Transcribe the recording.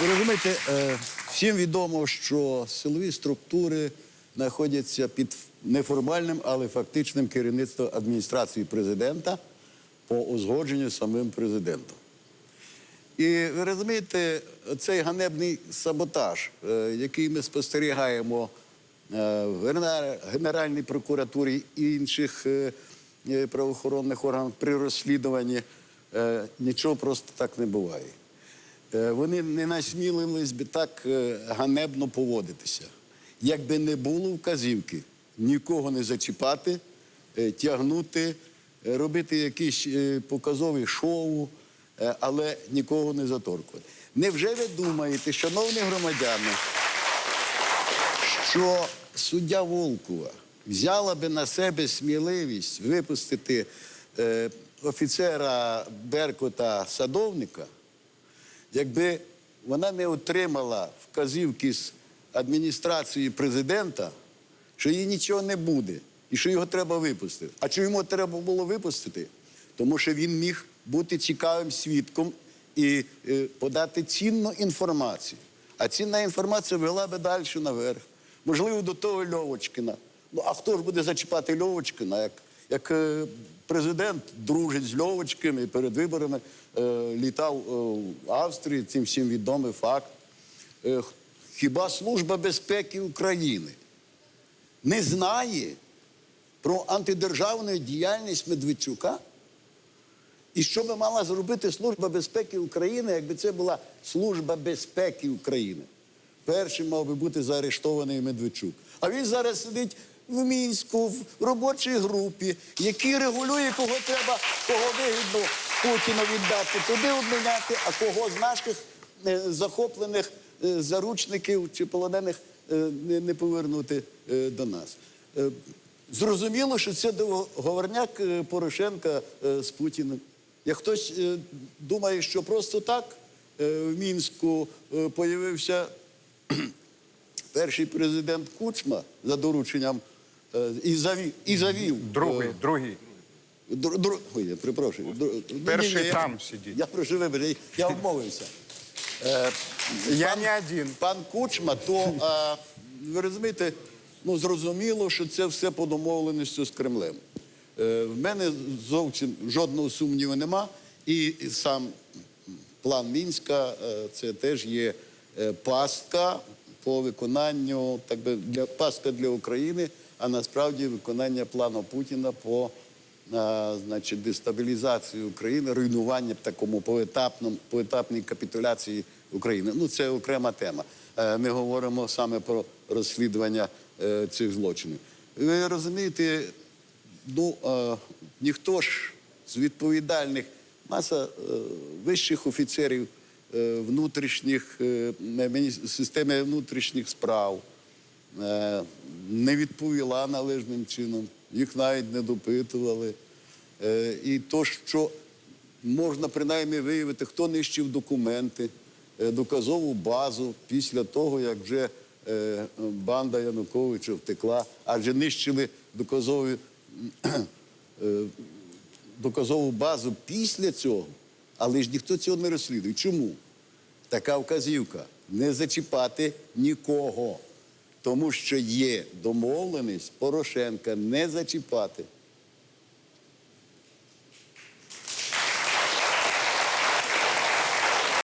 Ви розумієте, е, всім відомо, що силові структури знаходяться під неформальним, але фактичним керівництвом адміністрації президента по узгодженню самим президентом. І ви розумієте, цей ганебний саботаж, е, який ми спостерігаємо е, в Генеральній прокуратурі і інших правоохоронних органах при розслідуванні, нічого просто так не буває. Е, Вони не насмілились би так е, ганебно поводитися. Якби не було вказівки нікого не зачіпати, е, тягнути, робити якісь показові шоу, але нікого не заторкувати. Невже ви думаєте, шановні громадяни, що суддя Волкова взяла би на себе сміливість випустити офіцера Беркута садовника, якби вона не отримала вказівки з адміністрації президента, що їй нічого не буде і що його треба випустити. А чому йому треба було випустити? Тому що він міг бути цікавим свідком і е, подати цінну інформацію. А цінна інформація вела би далі наверх. Можливо, до того Льовочкина. Ну а хто ж буде зачіпати Льовочкина, як, як е, президент дружить з Льовочким перед виборами е, літав е, в Австрії, цим всім відомий факт. Е, хіба Служба безпеки України не знає про антидержавну діяльність Медведчука? І що би мала зробити Служба безпеки України, якби це була Служба безпеки України? Першим мав би бути заарештований Медведчук. А він зараз сидить в Мінську, в робочій групі, який регулює, кого треба, кого вигідно Путіну віддати, туди обміняти, а кого з наших е, захоплених е, заручників чи полонених е, не, повернути до нас. Зрозуміло, що це договорняк Порошенка з Путіним. Як хтось думає, що просто так в Мінську появився перший президент Кучма за дорученням і завів. І завів Другий, е, другий. дру- дру- ой, я перепрошую. Дру- Перший ні, ні, я- там сидить. Я прошу вибачення, я обмовився. Е, Я пан- не один. Пан Кучма, то а, ви розумієте, ну зрозуміло, що це все по домовленості з Кремлем. Е, в мене зовсім жодного сумніву нема. І сам план Мінська е, це теж є е, пастка по виконанню, так би для пастка для України, а насправді виконання плану Путіна по значить, дестабілізації України, руйнування такому поетапному, поетапній капітуляції України. Ну, це окрема тема. Е, Ми говоримо саме про розслідування е, цих злочинів. Ви розумієте, ну, е, ніхто ж з відповідальних, маса вищих офіцерів внутрішніх, системи внутрішніх справ, не відповіла належним чином, їх навіть не допитували. Е, І то, що можна принаймні виявити, хто нищив документи, е, доказову базу після того, як вже е, банда Януковича втекла, адже нищили доказові, е, доказову базу після цього, але ж ніхто цього не розслідує. Чому? така вказівка не зачіпати нікого, тому що є домовленість Порошенка не зачіпати